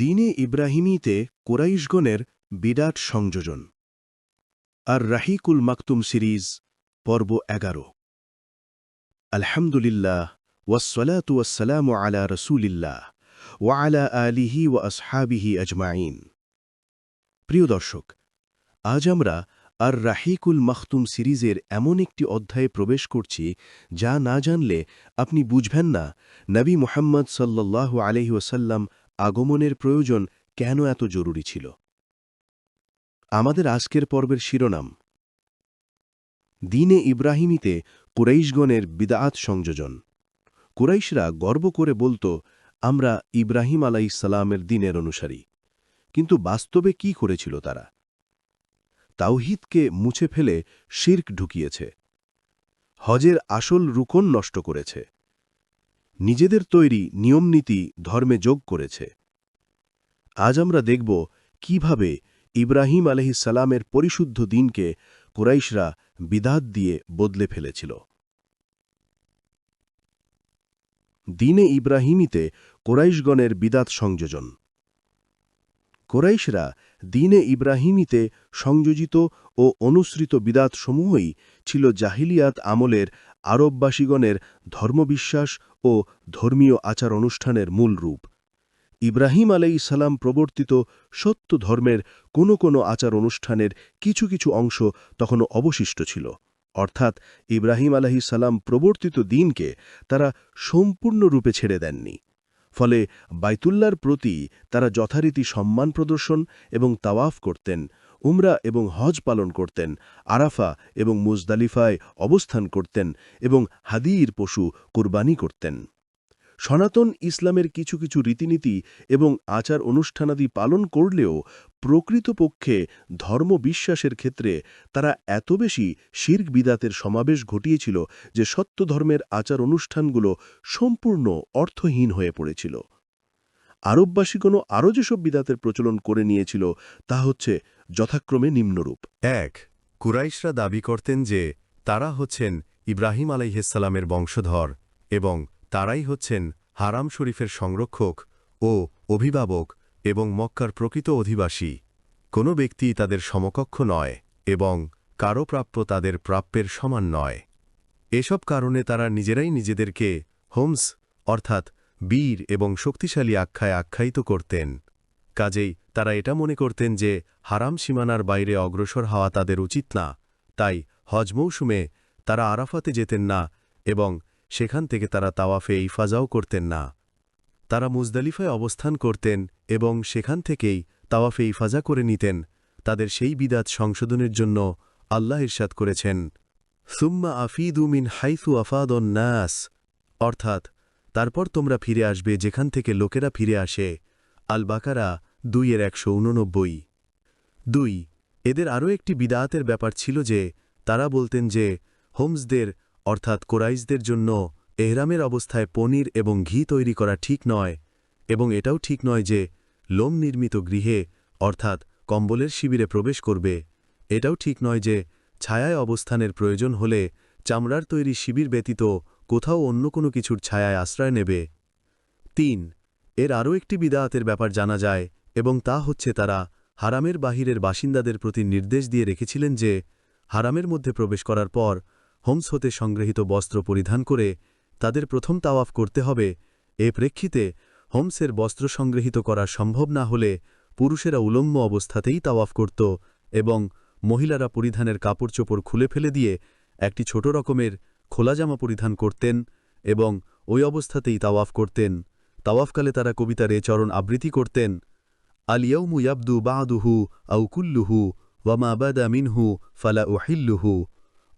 দিনে ইব্রাহিমীতে কোরাইশগণের বিরাট সংযোজন। আর রাহিকুল মাকতুম সিরিজ, পর্ব এগারো। আলহামদুলিল্লাহ, ওয়াসসালাতু ওয়াসসালামু আলা রসুলিল্লাহ ওয়া আলা আলিহি ওয়া আসহাবিহি আজমাইন প্রিয় দর্শক, আজ আমরা আর রাহিকুল মাখতুম সিরিজের এমন একটি অধ্যায়ে প্রবেশ করছি যা না জানলে আপনি বুঝবেন না, নবী মোহাম্মদ সাল্লাহ আলহি ওসাল্লাম আগমনের প্রয়োজন কেন এত জরুরি ছিল? আমাদের আজকের পর্বের শিরোনাম। দিনে ইব্রাহিমীতে কুরাইশগণের বিদাআত সংযোজন। কুরাইশরা গর্ব করে বলত, আমরা ইব্রাহিম আলাইসালামের দিনের অনুসারী। কিন্তু বাস্তবে কি করেছিল তারা? তাওহিদকে মুছে ফেলে শির্ক ঢুকিয়েছে। হজের আসল রুকন নষ্ট করেছে। নিজেদের তৈরি নিয়মনীতি ধর্মে যোগ করেছে। আজ আমরা দেখব কীভাবে ইব্রাহিম আলহিসালামের পরিশুদ্ধ দিনকে কুরাইশরা বিদাত দিয়ে বদলে ফেলেছিল। দিনে ইব্রাহিমীতে কোরাইশগণের বিদাত সংযোজন। কোরাইশরা দিনে ইব্রাহিমীতে সংযোজিত ও অনুসৃত বিদাতসমূহই ছিল জাহিলিয়াত আমলের আরববাসীগণের ধর্মবিশ্বাস ও ধর্মীয় আচার অনুষ্ঠানের মূল রূপ। ইব্রাহিম আলাইসালাম প্রবর্তিত সত্য ধর্মের কোনো কোনো আচার অনুষ্ঠানের কিছু কিছু অংশ তখনও অবশিষ্ট ছিল। অর্থাৎ ইব্রাহিম আলাহিসাল্লাম প্রবর্তিত দিনকে তারা সম্পূর্ণরূপে ছেড়ে দেননি। ফলে বাইতুল্লার প্রতি তারা যথারীতি সম্মান প্রদর্শন এবং তাওয়াফ করতেন উমরা এবং হজ পালন করতেন, আরাফা এবং মুজদালিফায় অবস্থান করতেন এবং হাদির পশু কুরবানি করতেন। সনাতন ইসলামের কিছু কিছু রীতিনীতি এবং আচার অনুষ্ঠানাদি পালন করলেও প্রকৃতপক্ষে ধর্ম বিশ্বাসের ক্ষেত্রে তারা এত বেশি শির্ক বিদাতের সমাবেশ ঘটিয়েছিল যে সত্য ধর্মের আচার অনুষ্ঠানগুলো সম্পূর্ণ অর্থহীন হয়ে পড়েছিল। আরববাসীগণও আরও যেসব বিদাতের প্রচলন করে নিয়েছিল তা হচ্ছে যথাক্রমে নিম্নরূপ। এক, কুরাইশরা দাবি করতেন যে, তারা হচ্ছেন ইব্রাহিম আলাইহিসালামের বংশধর এবং তারাই হচ্ছেন হারাম শরীফের সংরক্ষক ও অভিভাবক এবং মক্কার প্রকৃত অধিবাসী। কোনো ব্যক্তি তাদের সমকক্ষ নয় এবং কারও প্রাপ্য তাদের প্রাপ্যের সমান নয়। এসব কারণে তারা নিজেরাই নিজেদেরকে হোমস অর্থাৎ বীর এবং শক্তিশালী আখ্যায় আখ্যায়িত করতেন। কাজেই তারা এটা মনে করতেন যে হারাম সীমানার বাইরে অগ্রসর হওয়া তাদের উচিত না। তাই হজ মৌসুমে তারা আরাফাতে যেতেন না এবং সেখান থেকে তারা তাওয়াফে ইফাজাও করতেন না। তারা মুজদালিফায় অবস্থান করতেন এবং সেখান থেকেই তাওয়াফে ইফাজা করে নিতেন। তাদের সেই বিদাত সংশোধনের জন্য আল্লাহ ইরশাদ করেছেন, সুম্মা আফিদু মিন হাইসু আফাদন নাস অর্থাৎ তারপর তোমরা ফিরে আসবে যেখান থেকে লোকেরা ফিরে আসে। আল বাকারা দুইয়ের একশো উননব্বই। দুই, এদের আরও একটি বিদায়াতের ব্যাপার ছিল যে, তারা বলতেন যে, হোমসদের, অর্থাৎ কোরাইশদের জন্য এহরামের অবস্থায় পনির এবং ঘি তৈরি করা ঠিক নয়, এবং এটাও ঠিক নয় যে, লোম নির্মিত গৃহে, অর্থাৎ কম্বলের শিবিরে প্রবেশ করবে। এটাও ঠিক নয় যে, ছায়ায় অবস্থানের প্রয়োজন হলে চামড়ার তৈরি শিবির ব্যতীত কোথাও অন্য কোনো কিছুর ছায়ায় আশ্রয় নেবে। তিন এর আরও একটি বিদায়াতের ব্যাপার জানা যায় এবং তা হচ্ছে তারা হারামের বাহিরের বাসিন্দাদের প্রতি নির্দেশ দিয়ে রেখেছিলেন যে হারামের মধ্যে প্রবেশ করার পর হোমস হতে সংগৃহীত বস্ত্র পরিধান করে তাদের প্রথম তাওয়াফ করতে হবে। এ প্রেক্ষিতে হোমসের বস্ত্র সংগৃহীত করা সম্ভব না হলে পুরুষেরা উলম্ব অবস্থাতেই তাওয়াফ করত এবং মহিলারা পরিধানের কাপড় চোপড় খুলে ফেলে দিয়ে একটি ছোট রকমের খোলা জামা পরিধান করতেন এবং ওই অবস্থাতেই তাওয়াফ করতেন। তাওয়াফকালে তারা কবিতার চরণ আবৃত্তি করতেন আলিয়াউমু ইয়াবদু বাদুহু আউকুল্লুহু ওয়ামা বাদা মিনহু ফালা উহিল্লুহু।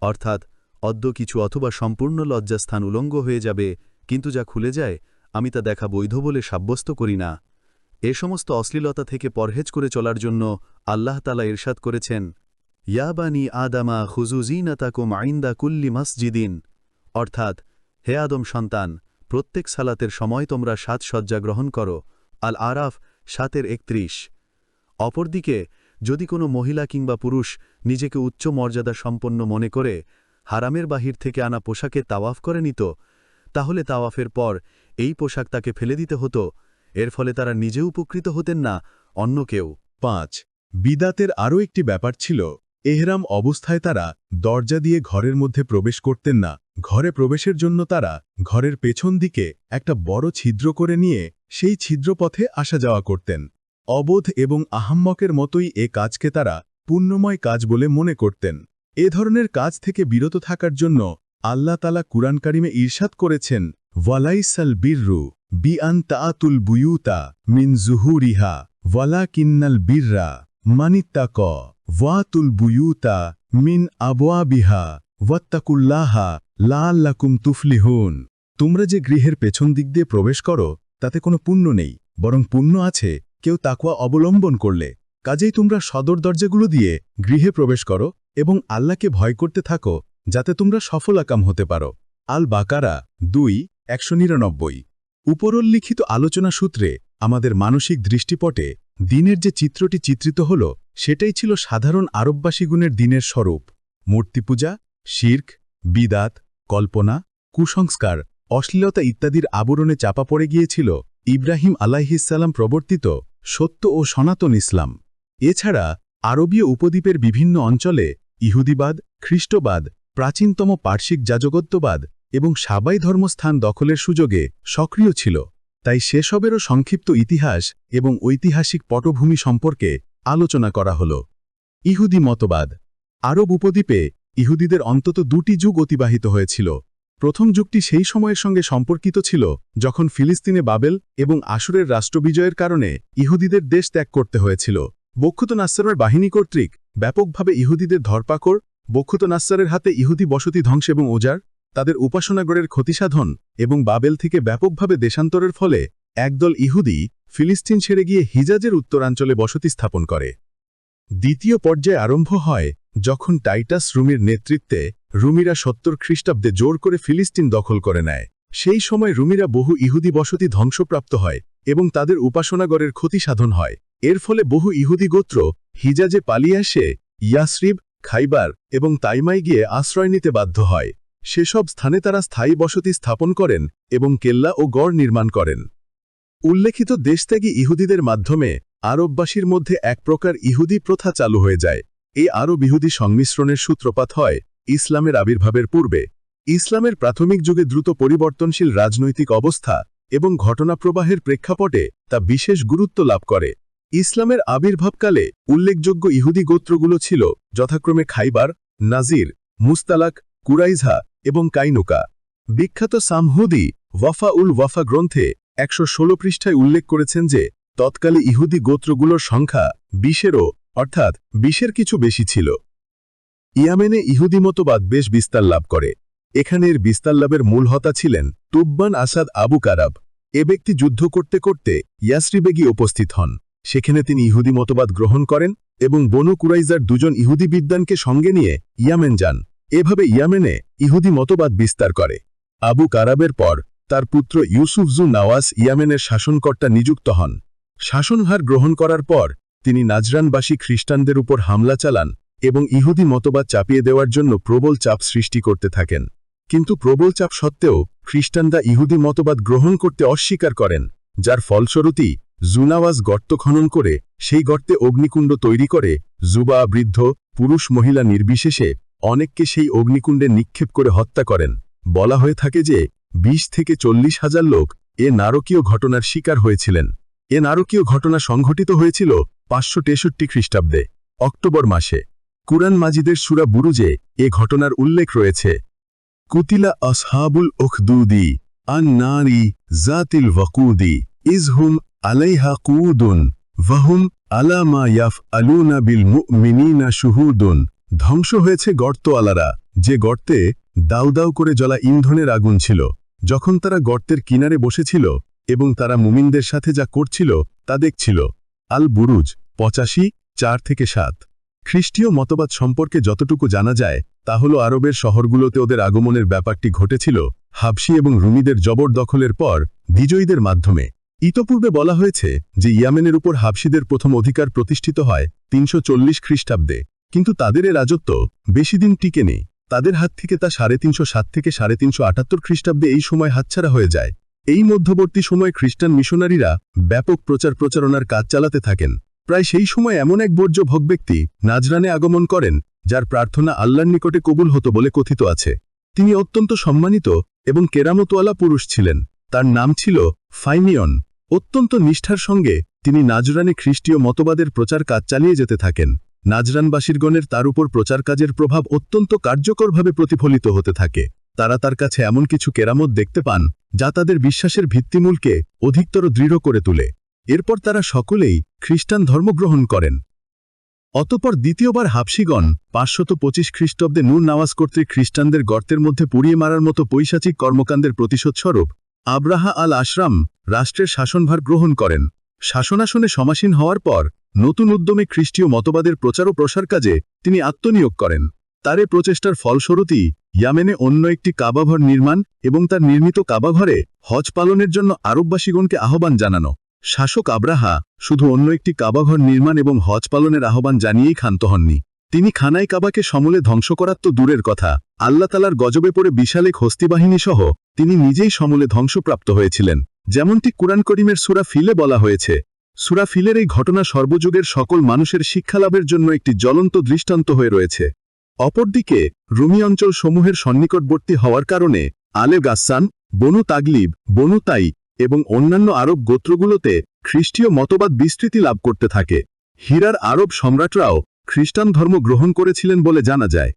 অর্থাৎ, অদ্য কিছু অথবা সম্পূর্ণ লজ্জাস্থান উলঙ্গ হয়ে যাবে, কিন্তু যা খুলে যায়, আমি তা দেখা বৈধ বলে সাব্যস্ত করি না। এ সমস্ত অশ্লীলতা থেকে পরহেজ করে চলার জন্য আল্লাহ তালা ইরশাদ করেছেন ইয়াবানি আদামা খুজুজিনাতাকুম আইন্দা কুল্লি মসজিদিন। অর্থাৎ, হে আদম সন্তান প্রত্যেক সালাতের সময় তোমরা সাত সাজসজ্জা গ্রহণ করো। আল আরাফ সাতের একত্রিশ। অপরদিকে, যদি কোনো মহিলা কিংবা পুরুষ নিজেকে উচ্চ মর্যাদা সম্পন্ন মনে করে, হারামের বাহির থেকে আনা পোশাকে তাওয়াফ করে নিত, তাহলে তাওয়াফের পর এই পোশাক তাকে ফেলে দিতে হতো। এর ফলে তারা নিজে উপকৃত হতেন না, অন্য কেউ। পাঁচ। বিদাতের আরও একটি ব্যাপার ছিল এহরাম অবস্থায় তারা দরজা দিয়ে ঘরের মধ্যে প্রবেশ করতেন না। ঘরে প্রবেশের জন্য তারা ঘরের পেছন দিকে একটা বড় ছিদ্র করে নিয়ে সেই ছিদ্রপথে আসা যাওয়া করতেন। অবোধ এবং আহাম্মকের মতোই এ কাজকে তারা পুণ্যময় কাজ বলে মনে করতেন। এ ধরনের কাজ থেকে বিরত থাকার জন্য আল্লাহ তালা কুরআন কারিমে ঈর্ষাদ করেছেন, ওয়ালাইসাল বিররু বি আন তাআতুল বুয়ুতা মিন জুহুরিহা ওয়ালা কিন্নাল বিররা মানিত্তাক। ওয়াতুল বুয়ুতা মিন আবোয়াবিহা ওয়াত্তাকুল্লাহা লাল্লাকুম তুফলিহুন তোমরা যে গৃহের পেছন দিক দিয়ে প্রবেশ করো, তাতে কোনো পুণ্য নেই, বরং পুণ্য আছে কেউ তাকুয়া অবলম্বন করলে। কাজেই তোমরা সদর দরজাগুলো দিয়ে গৃহে প্রবেশ করো এবং আল্লাহকে ভয় করতে থাকো, যাতে তোমরা সফলাকাম হতে পারো। আল বাকারা দুই, একশো নিরানব্বই। উপরোল্লিখিত আলোচনা সূত্রে আমাদের মানসিক দৃষ্টিপটে দিনের যে চিত্রটি চিত্রিত হল, সেটাই ছিল সাধারণ আরববাসীগুণের দিনের স্বরূপ। মূর্তিপূজা শির্ক, বিদাত, কল্পনা, কুসংস্কার, অশ্লীলতা ইত্যাদির আবরণে চাপা পড়ে গিয়েছিল ইব্রাহিম আলাইহিসাল্লাম প্রবর্তিত সত্য ও সনাতন ইসলাম। এছাড়া আরবীয় উপদ্বীপের বিভিন্ন অঞ্চলে ইহুদিবাদ, খ্রিস্টবাদ, প্রাচীনতম পার্শ্বিক যাজগত্যবাদ এবং সাবাই ধর্মস্থান দখলের সুযোগে সক্রিয় ছিল। তাই সেসবেরও সংক্ষিপ্ত ইতিহাস এবং ঐতিহাসিক পটভূমি সম্পর্কে আলোচনা করা হল। ইহুদি মতবাদ। আরব উপদ্বীপে ইহুদিদের অন্তত দুটি যুগ অতিবাহিত হয়েছিল। প্রথম যুগটি সেই সময়ের সঙ্গে সম্পর্কিত ছিল, যখন ফিলিস্তিনে বাবেল এবং আশুরের রাষ্ট্রবিজয়ের কারণে ইহুদিদের দেশ ত্যাগ করতে হয়েছিল। বক্ষুত নাস্সারের বাহিনী কর্তৃক ব্যাপকভাবে ইহুদিদের ধরপাকড়, বক্ষুত নাস্সারের হাতে ইহুদি বসতি ধ্বংস এবং ওজার তাদের উপাসনাগরের ক্ষতিসাধন এবং বাবেল থেকে ব্যাপকভাবে দেশান্তরের ফলে একদল ইহুদি ফিলিস্তিন ছেড়ে গিয়ে হিজাজের উত্তরাঞ্চলে বসতি স্থাপন করে। দ্বিতীয় পর্যায়ে আরম্ভ হয় যখন টাইটাস রুমির নেতৃত্বে রুমিরা সত্তর খ্রিস্টাব্দে জোর করে ফিলিস্তিন দখল করে নেয়। সেই সময় রুমিরা বহু ইহুদি বসতি ধ্বংসপ্রাপ্ত হয় এবং তাদের উপাসনাগরের ক্ষতি সাধন হয়। এর ফলে বহু ইহুদি গোত্র হিজাজে পালিয়ে আসে, ইয়াসরিব, খাইবার এবং তাইমাই গিয়ে আশ্রয় নিতে বাধ্য হয়। সেসব স্থানে তারা স্থায়ী বসতি স্থাপন করেন এবং কেল্লা ও গড় নির্মাণ করেন। উল্লেখিত দেশত্যাগী ইহুদিদের মাধ্যমে আরববাসীর মধ্যে এক প্রকার ইহুদি প্রথা চালু হয়ে যায়। এই আরব ইহুদি সংমিশ্রণের সূত্রপাত হয় ইসলামের আবির্ভাবের পূর্বে। ইসলামের প্রাথমিক যুগে দ্রুত পরিবর্তনশীল রাজনৈতিক অবস্থা এবং ঘটনাপ্রবাহের প্রেক্ষাপটে তা বিশেষ গুরুত্ব লাভ করে। ইসলামের আবির্ভাবকালে উল্লেখযোগ্য ইহুদি গোত্রগুলো ছিল যথাক্রমে খাইবার, নাজির, মুস্তালাক কুরাইজহা এবং কাইনুকা। বিখ্যাত সামহুদি ওয়াফা উল ওয়াফা গ্রন্থে একশো ষোলো পৃষ্ঠায় উল্লেখ করেছেন যে, তৎকালে ইহুদি গোত্রগুলোর সংখ্যা বিশেরও, অর্থাৎ বিশের কিছু বেশি ছিল। ইয়ামেনে ইহুদি মতবাদ বেশ বিস্তার লাভ করে। এখানের বিস্তার লাভের মূল হতা ছিলেন তুব্বান আসাদ আবু কারাব। এ ব্যক্তি যুদ্ধ করতে করতে ইয়াসরিবে গিয়ে উপস্থিত হন। সেখানে তিনি ইহুদি মতবাদ গ্রহণ করেন এবং বনু কুরাইজার দুজন ইহুদি বিদ্যানকে সঙ্গে নিয়ে ইয়ামেন যান। এভাবে ইয়ামেনে ইহুদি মতবাদ বিস্তার করে। আবু কারাবের পর তার পুত্র ইউসুফজু নওয়াজ ইয়ামেনের শাসনকর্তা নিযুক্ত হন। শাসনভার গ্রহণ করার পর তিনি নাজরানবাসী খ্রিস্টানদের উপর হামলা চালান এবং ইহুদি মতবাদ চাপিয়ে দেওয়ার জন্য প্রবল চাপ সৃষ্টি করতে থাকেন। কিন্তু প্রবল চাপ সত্ত্বেও খ্রিস্টানরা ইহুদি মতবাদ গ্রহণ করতে অস্বীকার করেন, যার ফলস্বরূপই জুনাওয়াজ গর্ত খনন করে সেই গর্তে অগ্নিকুণ্ড তৈরি করে যুবা, বৃদ্ধ, পুরুষ, মহিলা নির্বিশেষে অনেককে সেই অগ্নিকুণ্ডে নিক্ষেপ করে হত্যা করেন। বলা হয়ে থাকে যে ২০ থেকে চল্লিশ হাজার লোক এ নারকীয় ঘটনার শিকার হয়েছিলেন। এ নারকীয় ঘটনা সংঘটিত হয়েছিল পাঁচশো তেষট্টি খ্রিস্টাব্দে, অক্টোবর মাসে। কুরআন মাজিদের সুরা বুরুজে এ ঘটনার উল্লেখ রয়েছে। কুতিলা আসহাবুল উখদুদি আন জাতিল ওয়াকুদি ইজহুম আলাইহা কুউদুন ওয়াহুম আলা মা ইয়াফ আলুনা বিল মুমিনিনা শুহুদুন। ধ্বংস হয়েছে গর্তওয়ালারা, যে গর্তে দাউ দাউ করে জ্বলা ইন্ধনের আগুন ছিল। যখন তারা গর্তের কিনারে বসেছিল এবং তারা মুমিনদের সাথে যা করছিল তা দেখছিল। আল বুরুজ পঁচাশি, চার থেকে সাত। খ্রিস্টীয় মতবাদ সম্পর্কে যতটুকু জানা যায়, তা হল আরবের শহরগুলোতে ওদের আগমনের ব্যাপারটি ঘটেছিল হাবসি এবং রুমিদের জবরদখলের পর বিজয়ীদের মাধ্যমে। ইতপূর্বে বলা হয়েছে যে ইয়ামেনের উপর হাবসিদের প্রথম অধিকার প্রতিষ্ঠিত হয় তিনশো চল্লিশ খ্রিস্টাব্দে। কিন্তু তাদের এ রাজত্ব বেশি দিন টিকে নেই। তাদের হাত থেকে তা সাড়ে তিনশো সাত থেকে সাড়ে তিনশো আটাত্তর খ্রিস্টাব্দে এই সময় হাতছাড়া হয়ে যায়। এই মধ্যবর্তী সময়ে খ্রিস্টান মিশনারিরা ব্যাপক প্রচার প্রচারণার কাজ চালাতে থাকেন। প্রায় সেই সময় এমন এক বর্জ্য ভোগ ব্যক্তি নাজরানে আগমন করেন, যার প্রার্থনা আল্লাহর নিকটে কবুল হতো বলে কথিত আছে। তিনি অত্যন্ত সম্মানিত এবং কেরামতওয়ালা পুরুষ ছিলেন। তার নাম ছিল ফাইমিয়ন। অত্যন্ত নিষ্ঠার সঙ্গে তিনি নাজরানে খ্রিস্টীয় মতবাদের প্রচার কাজ চালিয়ে যেতে থাকেন। নাজরানবাসীরগণের তার উপর প্রচার কাজের প্রভাব অত্যন্ত কার্যকরভাবে প্রতিফলিত হতে থাকে। তারা তার কাছে এমন কিছু কেরামত দেখতে পান, যা তাদের বিশ্বাসের ভিত্তিমূলকে অধিকতর দৃঢ় করে তোলে। এরপর তারা সকলেই খ্রিস্টান ধর্মগ্রহণ করেন। অতপর দ্বিতীয়বার হাবসিগণ পাঁচশত পঁচিশ খ্রিস্টাব্দে নূর নামাজ কর্তৃক খ্রিস্টানদের গর্তের মধ্যে পুড়িয়ে মারার মতো পৈশাচিক কর্মকাণ্ডের প্রতিশোধস্বরূপ আব্রাহা আল আশরাম রাষ্ট্রের শাসনভার গ্রহণ করেন। শাসনাসনে সমাসীন হওয়ার পর, নতুন উদ্যমে খ্রিস্টীয় মতবাদের প্রচার ও প্রসার কাজে তিনি আত্মনিয়োগ করেন। তার প্রচেষ্টার ফলস্বরূপই ইয়ামেনে অন্য একটি কাবাঘর নির্মাণ এবং তার নির্মিত কাবাঘরে হজ পালনের জন্য আরববাসীগণকে আহ্বান জানানো। শাসক আব্রাহা শুধু অন্য একটি কাবাঘর নির্মাণ এবং হজ পালনের আহ্বান জানিয়েই ক্ষান্ত হননি। তিনি খানাই কাবাকে সমলে ধ্বংস করার তো দূরের কথা। আল্লাহ তালার গজবে পড়ে বিশাল এক হস্তিবাহিনী সহ তিনি নিজেই সমলে ধ্বংসপ্রাপ্ত হয়েছিলেন। যেমনটি কুরআন করিমের সুরা ফিলে বলা হয়েছে। সুরা ফিলের এই ঘটনা সর্বযুগের সকল মানুষের শিক্ষালাভের জন্য একটি জ্বলন্ত দৃষ্টান্ত হয়ে রয়েছে। অপরদিকে, রুমি অঞ্চল সমূহের সন্নিকটবর্তী হওয়ার কারণে আলে গাসান, বনু তাগলিব, বনু তাই এবং অন্যান্য আরব গোত্রগুলোতে খ্রিস্টীয় মতবাদ বিস্তৃতি লাভ করতে থাকে। হীরার আরব সম্রাটরাও খ্রিস্টান ধর্ম গ্রহণ করেছিলেন বলে জানা যায়।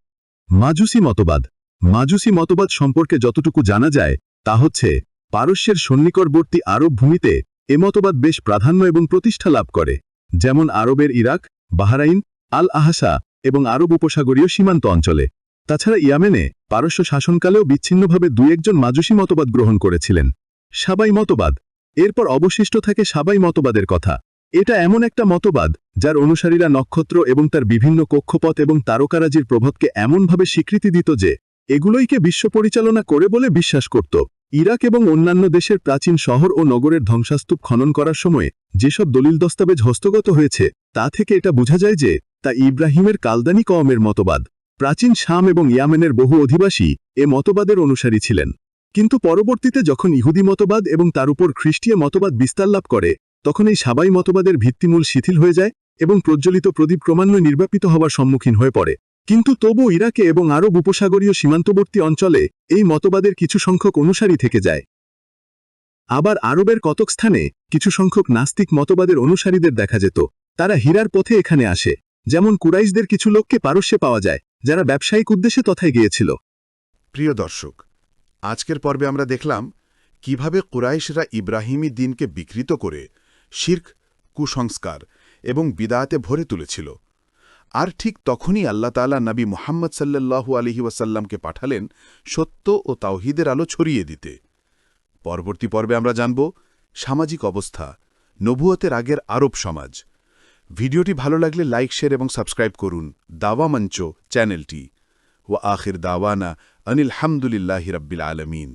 মাজুসি মতবাদ। মাজুসি মতবাদ সম্পর্কে যতটুকু জানা যায়, তা হচ্ছে, পারস্যের সন্নিকটবর্তী আরব ভূমিতে এ মতবাদ বেশ প্রাধান্য এবং প্রতিষ্ঠা লাভ করে। যেমন আরবের ইরাক, বাহরাইন আল আহাসা এবং আরব উপসাগরীয় সীমান্ত অঞ্চলে। তাছাড়া ইয়ামেনে পারস্য শাসনকালেও বিচ্ছিন্নভাবে দুই একজন মাজুসি মতবাদ গ্রহণ করেছিলেন। সাবাই মতবাদ। এরপর অবশিষ্ট থাকে সাবাই মতবাদের কথা। এটা এমন একটা মতবাদ, যার অনুসারীরা নক্ষত্র এবং তার বিভিন্ন কক্ষপথ এবং তারকারাজির প্রভাবকে এমনভাবে স্বীকৃতি দিত যে, এগুলোইকে বিশ্ব পরিচালনা করে বলে বিশ্বাস করত। ইরাক এবং অন্যান্য দেশের প্রাচীন শহর ও নগরের ধ্বংসাস্তূপ খনন করার সময়ে যেসব দলিল দস্তাবেজ হস্তগত হয়েছে, তা থেকে এটা বোঝা যায় যে, তা ইব্রাহিমের কালদানি কওমের মতবাদ। প্রাচীন শাম এবং ইয়ামেনের বহু অধিবাসী এ মতবাদের অনুসারী ছিলেন। কিন্তু পরবর্তীতে যখন ইহুদি মতবাদ এবং তার উপর খ্রিস্টীয় মতবাদ বিস্তার লাভ করে তখন এই সাবাই মতবাদের ভিত্তিমূল শিথিল হয়ে যায় এবং প্রজ্বলিত প্রদীপ ক্রমান্বয়ে নির্বাপিত হওয়ার সম্মুখীন হয়ে পড়ে। কিন্তু তবু ইরাকে এবং আরব উপসাগরীয় সীমান্তবর্তী অঞ্চলে এই মতবাদের কিছু সংখ্যক অনুসারী থেকে যায়। আবার আরবের কতক স্থানে কিছু সংখ্যক নাস্তিক মতবাদের অনুসারীদের দেখা যেত। তারা হীরার পথে এখানে আসে, যেমন কুরাইশদের কিছু লোককে পারস্যে পাওয়া যায়, যারা ব্যবসায়িক উদ্দেশ্যে তথায় গিয়েছিল। প্রিয় দর্শক, আজকের পর্বে আমরা দেখলাম কীভাবে কুরাইশরা ইব্রাহিমী দিনকে বিকৃত করে শির্ক, কুসংস্কার এবং বিদায়াতে ভরে তুলেছিল। আর ঠিক তখনই আল্লাহ তালা নবী মোহাম্মদ সাল্লাল্লাহু আলহি ওয়াসাল্লামকে পাঠালেন সত্য ও তাওহিদের আলো ছড়িয়ে দিতে। পরবর্তী পর্বে আমরা জানব সামাজিক অবস্থা, নবুয়তের আগের আরব সমাজ। ভিডিওটি ভালো লাগলে লাইক, শেয়ার এবং সাবস্ক্রাইব করুন দাওয়া মঞ্চ চ্যানেলটি। ও আখির দাওয়ানা অনিল হামদুলিল্লাহি রব্বিল আলমিন।